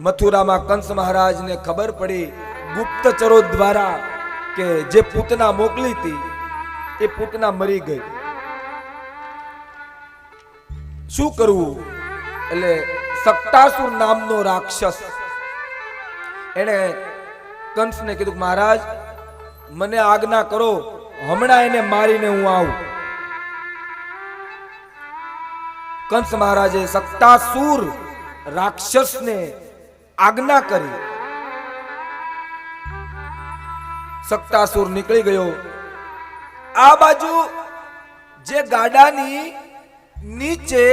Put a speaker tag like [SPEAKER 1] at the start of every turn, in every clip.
[SPEAKER 1] મથુરામાં કંસ મહારાજને ખબર પડી ગુપ્તચરો દ્વારા કે જે પૂતના મોકલી હતી, એ પૂતના મરી ગઈ. શું કરવું? એટલે સક્તાસુર નામનો રાક્ષસ. એણે કંસને કીધું મહારાજ, મને આજ્ઞા કરો, હમણાં એને મારીને હું આવું. કંસ મહારાજે સક્તાસુર રાક્ષસને આજ્ઞા કરી. સક્તાસુર નીકળી ગયો. આ બાજુ જે ગાડાની નીચે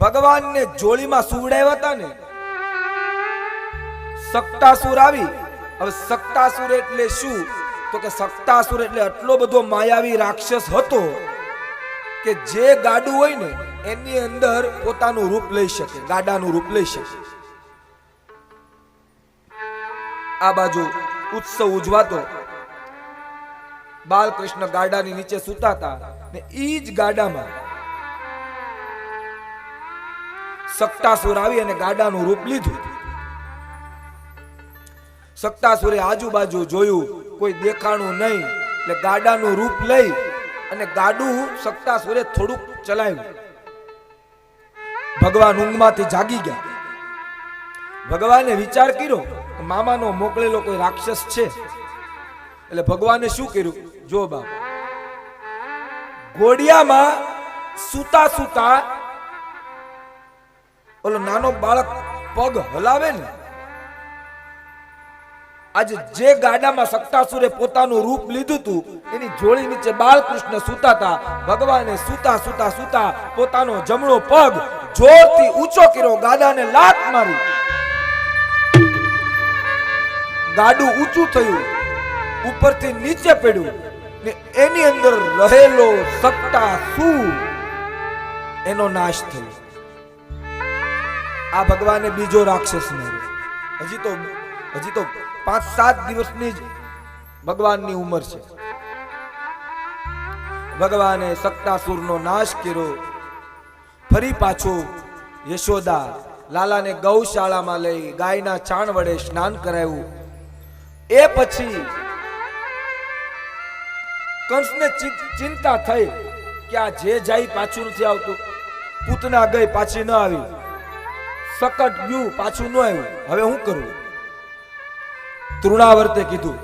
[SPEAKER 1] ભગવાનને જોડીમાં સુવડાવ્યા હતા ને, સક્તાસુર આવી. હવે સક્તાસુર એટલે શું? તો કે સક્તાસુર એટલે આટલો બધો માયાવી રાક્ષસ હતો કે જે ગાડું હોય ને, એની અંદર પોતાનું રૂપ લઈ શકે, ગાડાનું રૂપ લઈ શકે. આ બાજુ ઉત્સવ ઉજવાતો. બાલકૃષ્ણ ગાડાની નીચે સૂતા ને ઈ જ ગાડામાં સક્તાસુર આવી અને ગાડાનું રૂપ લીધું. સક્તાસુરે આજુબાજુ જોયું, કોઈ દેખાણું નહીં, એટલે ગાડાનું રૂપ લઈ અને ગાડું સક્તાસુરે થોડુંક ચલાવ્યું. ભગવાન ઊંઘમાંથી જાગી ગયા. ભગવાને વિચાર કર્યો મામાનો મોકલેલો કોઈ રાક્ષસ છે? એટલે ભગવાને શું કર્યું? જો બાપ, ઘોડિયામાં સૂતા સૂતા ઓલો નાનો બાળક પગ હલાવે ને, આજે જે ગાડામાં સક્તાસુરે પોતાનું રૂપ લીધું હતું એની જોડી નીચે બાલકૃષ્ણ સૂતા હતા ભગવાને સૂતા સૂતા સૂતા પોતાનો જમણો પગ જોરથી ઊંચો કર્યો, ગાડાને લાત મારી. ગાડું ઊંચું થયું, ઉપરથી નીચે પડ્યું ને એની અંદર રહેલો સક્તાસુર એનો નાશ થયો. આ ભગવાને બીજો રાક્ષસ માર્યો. હજી તો હજી તો પાંચ સાત દિવસની જ ભગવાનની ઉંમર છે. ભગવાને સત્તાસુરનો નાશ કર્યો. ફરી પાછો યશોદા લાલાને ગૌશાળામાં લઈ ગાયના ચાણ વડે સ્નાન કરાવ્યું. એ પછી કંસને ચિંતા થઈ કે આ જે જાય પાછું નથી આવતું. પૂતના ગઈ પાછી ન આવી. સકટ ગયું પાછું ન આવ્યું. હવે હું કરું? તૃણાવર્તે કીધું,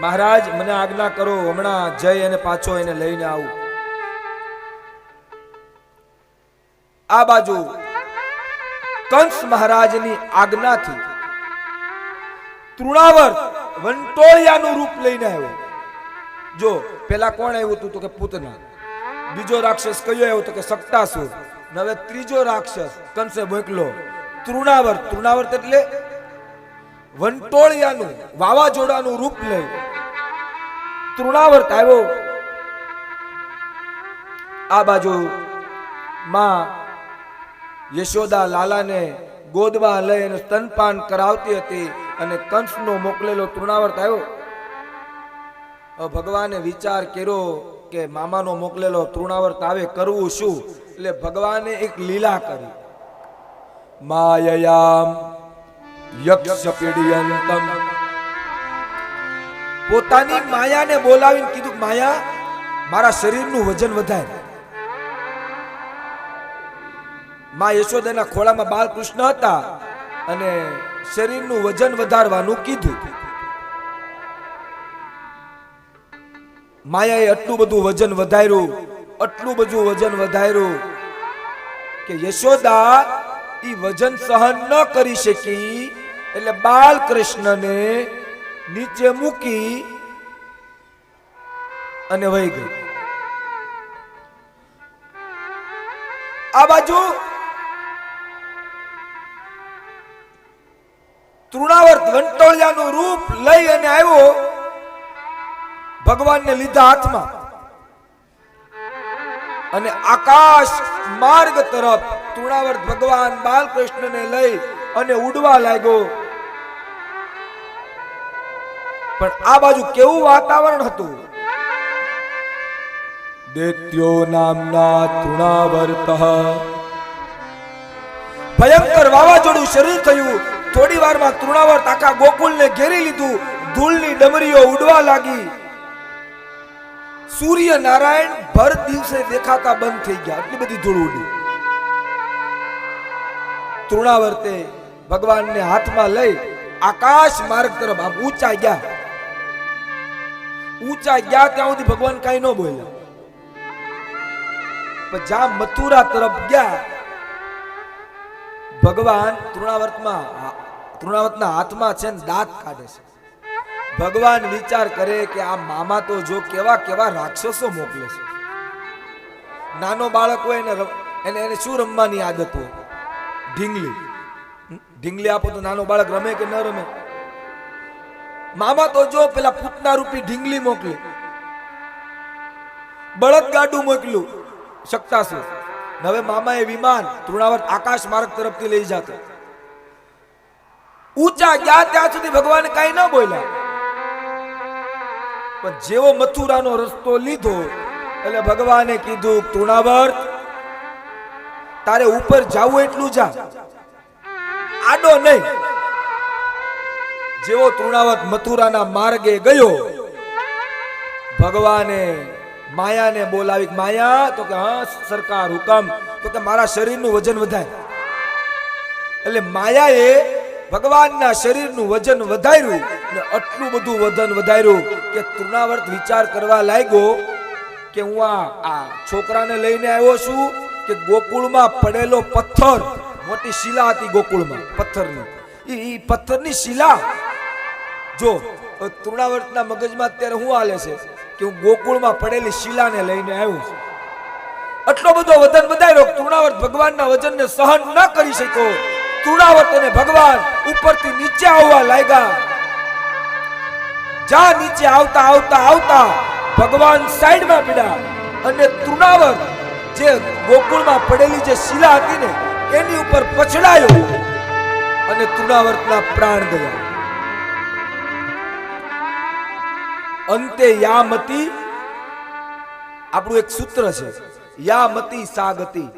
[SPEAKER 1] મહારાજ, મને આજ્ઞા કરો, હમણાં જઈ અને પાછો એને લઈને આવું. આ બાજુ કંસ મહારાજની આજ્ઞાથી તૃણાવર્ત વંટોળિયાનું રૂપ લઈને આવ્યો. જો, પેલા કોણ આવ્યું હતું તો કે પૂતના? બીજો રાક્ષસ કયો આવ્યો તો કે સક્તાસુર હવે ત્રીજો રાક્ષસ, કંસે મોકલો તૃણાવર. તૃણાવર્ત એટલે વંટોળિયાનું, વાવાઝોડાનું રૂપ લઈ. તૃણાવર્ત આવ્યો. આ બાજુ માં યશોદા લાલાને ગોદવા લઈને સ્તનપાન કરાવતી હતી. અને કંસનો મોકલેલો તૃણાવર્ત આવ્યો ભગવાને વિચાર કર્યો કે મામાનો મોકલેલો તૃણાવર્ત આવે, કરવું શું? એટલે ભગવાને એક લીલા કરી. માયયામ યક્ષ પીડિયંતમ પોતાની માયાને બોલાવીને કીધું, માયા, મારા શરીરનું વજન વધારે. માં યશોદાના ખોળામાં બાલકૃષ્ણ હતા અને શરીરનું વજન વધારવાનું કીધું. માયાએ આટલું બધું વજન વધાર્યું, આટલું બધું વજન વધાર્યું કે યશોદા એ વજન સહન ન કરી શકી એટલે બાલકૃષ્ણને નીચે મૂકી અને વહી ગઈ. આ બાજુ તૃણાવર્ત વંટોળિયાનું રૂપ લઈ અને આવ્યો ભગવાનને લીધા હાથમાં. અને આકાશ માર્ગ તરફ તૃણાવર્ત ભગવાન બાલકૃષ્ણને લઈ અને ઉડવા લાગ્યો. પણ આ બાજુ કેવું વાતાવરણ હતું? દૈત્યો નામના તૃણાવર્ત ભયંકર વાવાઝોડું શરૂ થયું. થોડી વારમાં તૃણાવર્ત આખા ગોકુલને ઘેરી લીધું. ધૂળની ડમરીઓ ઉડવા લાગી. સૂર્ય નારાયણ ભર દિવસે દેખાતા બંધ થઈ ગયા. આટલી બધી ધૂળ ઉડી. તૃણાવર્તે ભગવાનને હાથમાં લઈ આકાશ માર્ગ તરફ આમ ઊંચા ગયા. ઊંચા ગયા ત્યાં સુધી ભગવાન કઈ ન બોલ્યા. પણ જ્યાં મથુરા તરફ ગયા, ભગવાન તૃણાવર્તમાં તૃણાવર્તના હાથમાં છે ને દાંત કાઢે છે. ભગવાન વિચાર કરે કે આ મામા તો જો કેવા કેવા રાક્ષસો મોકલે છે. નાનો બાળક હોય એને એને એને શું રમવાની આદત હોય? ઢીંગલી. ઢીંગલી આપો તો નાનો બાળક રમે કે ન રમે? મામા તો જો પેલા પૂતના રૂપી ઢીંગલી મોકલી. બળદ ગાડું મોકલ્યું. શકતા છે હવે મામાએ વિમાન તૃણાવત આકાશ માર્ગ તરફથી લઈ જતો. ઊંચા ગયા ત્યાં સુધી ભગવાન કઈ ન બોલ્યા. પણ જેવો મથુરાનો રસ્તો લીધો, એટલે ભગવાને કીધું તૃણાવર તારે ઉપર જાવું એટલું જા. આડો નહીં. જેવો તૃણાવત મથુરાના માર્ગે ગયો, ભગવાને માયાને બોલાવી, માયા, તો કે હા, સરકાર હુકમ, તો કે મારા શરીરનું વજન વધાય. એટલે માયાએ ભગવાનના શરીરનું વજન વધાર્યું ને આટલું બધું વજન વધાર્યું કે તૃણાવર્ત વિચાર કરવા લાગ્યો કે હું આ આ છોકરાને લઈને આવ્યો છું કે ગોકુળમાં પડેલો પથ્થર, મોટી શિલા હતી ગોકુળમાં, પથ્થરની. એ પથ્થરની શિલા, જો તૃણાવર્તના મગજમાં અત્યારે શું હાલે છે? કે હું ગોકુળમાં પડેલી શિલાને લઈને આવ્યો છું. આટલો બધો વજન વધાર્યો, તૃણાવર્ત ભગવાનના વજનને સહન ન કરી શક્યો. તૃણાવર્ત અને ભગવાન ઉપરથી નીચે આવવા લાગ્યા. જા નીચે આવતા આવતા આવતા ભગવાન સાઈડમાં પડ્યા અને તૃણાવર્ત જે ગોકુળમાં પડેલી જે શિલા હતી ને, એની ઉપર પછડાયો અને તૃણાવર્તના પ્રાણ ગયા. અંતે યામતી, આપણું એક સૂત્ર છે, યામતી સાગતી.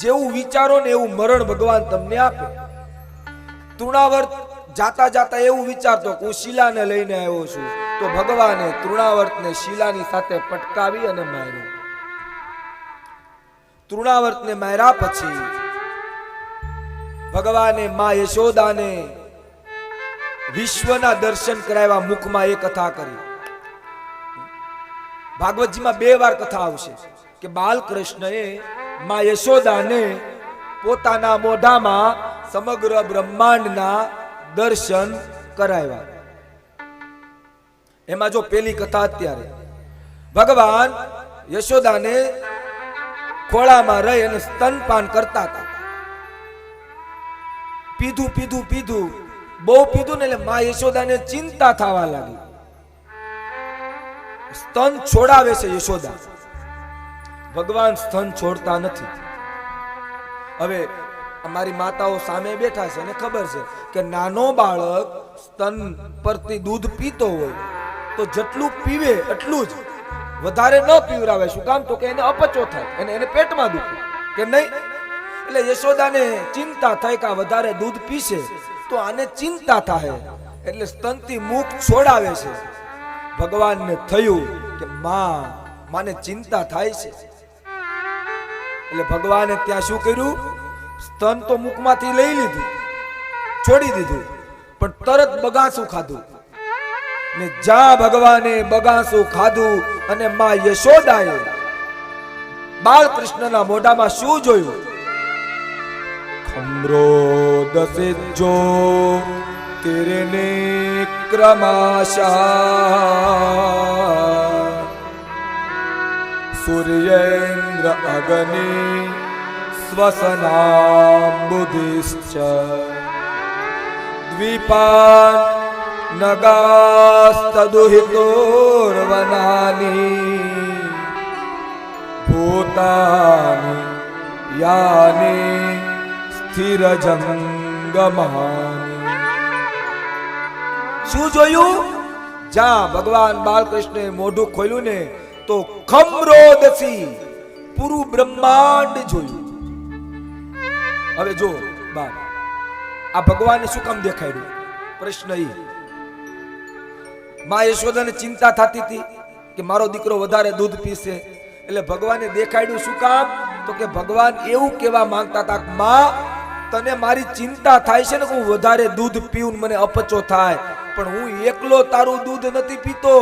[SPEAKER 1] જેવું વિચારો ને એવું મરણ ભગવાન તમને આપે તૃણાવર્ત જાતા જાતા એવું વિચારતો કે હું શિલાને લઈને આવ્યો છું. તો ભગવાને તૃણાવર્તને શિલાની સાથે પટકાવી અને માર્યો. તૃણાવર્તને માર્યા પછી ભગવાને મા યશોદાને વિશ્વના દર્શન કરાવ્યા મુખમાં એ કથા કરી. ભાગવતજીમાં બે વાર કથા આવશે કે બાલકૃષ્ણએ મા યશોદાને પોતાના મોઢામાં સમગ્ર બ્રહ્માંડના દર્શન કરાવ્યા. એમાં જો પેલી કથા અત્યારે, ભગવાન યશોદાને ખોળામાં રહી અને સ્તનપાન કરતા હતા. પીધું પીધું પીધું, બહુ પીધું ને એટલે મા યશોદાને ચિંતા થવા લાગી. સ્તન છોડાવે છે યશોદા. ભગવાન સ્તન છોડતા નથી. હવે અમારી માતાઓ સામે બેઠા છે અને ખબર છે કે નાનો બાળક સ્તન પરથી દૂધ પીતો હોય તો જેટલું પીવે એટલું જ વધારે ન પીવરાવે. શું કામ? તો કે એને અપચો થાય એને એને પેટમાં દુખે. કે નહીં? એટલે યશોદાને ચિંતા થાય કે આ વધારે દૂધ પીશે તો આને ચિંતા થાય. એટલે સ્તનથી મુખ છોડાવે છે. ભગવાનને થયું કે માં, માને ચિંતા થાય છે. એટલે ભગવાને ત્યાં શું કર્યું? સ્તન તો મુખમાંથી લઈ લીધું, છોડી દીધું, પણ તરત બગાસું ખાધું. ને જા ભગવાને બગાસું ખાધું અને માં યશોદાએ બાળકૃષ્ણના મોઢામાં શું જોયું? ખમરો દસે જો તેરે ને ક્રમાશા. સૂર્યેન્દ્ર અગ્નિ સ્વસનાબુધિશ્ચ દ્વીપાન નગાસ્તદુહિતોર્વનાની ભૂતાની યાને સ્થિરજંગમાની શું જોયું? જ્યાં ભગવાન બાલકૃષ્ણે મોઢું ખોલ્યું ને, તો ખમરોદસી પૂરું બ્રહ્માંડ જોયું. હવે જો બાપ, આ ભગવાને શું કામ દેખાડ્યું? પ્રશ્ન એ. મા યશોદાને ચિંતા થતી હતી કે મારો દીકરો વધારે દૂધ પીશે. એટલે ભગવાને દેખાડ્યું શું કામ? તો કે ભગવાન એવું કહેવા માંગતા હતા માં, તને મારી ચિંતા થાય છે ને હું વધારે દૂધ પીવું મને અપચો થાય. પણ હું એકલો તારું દૂધ નથી પીતો.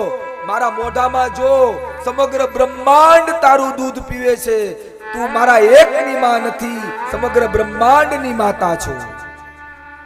[SPEAKER 1] મારા મોઢામાં જો સમગ્ર બ્રહ્માંડ તારું દૂધ પીવે છે. તું મારા એકની માં નથી સમગ્ર બ્રહ્માંડની માતા છો.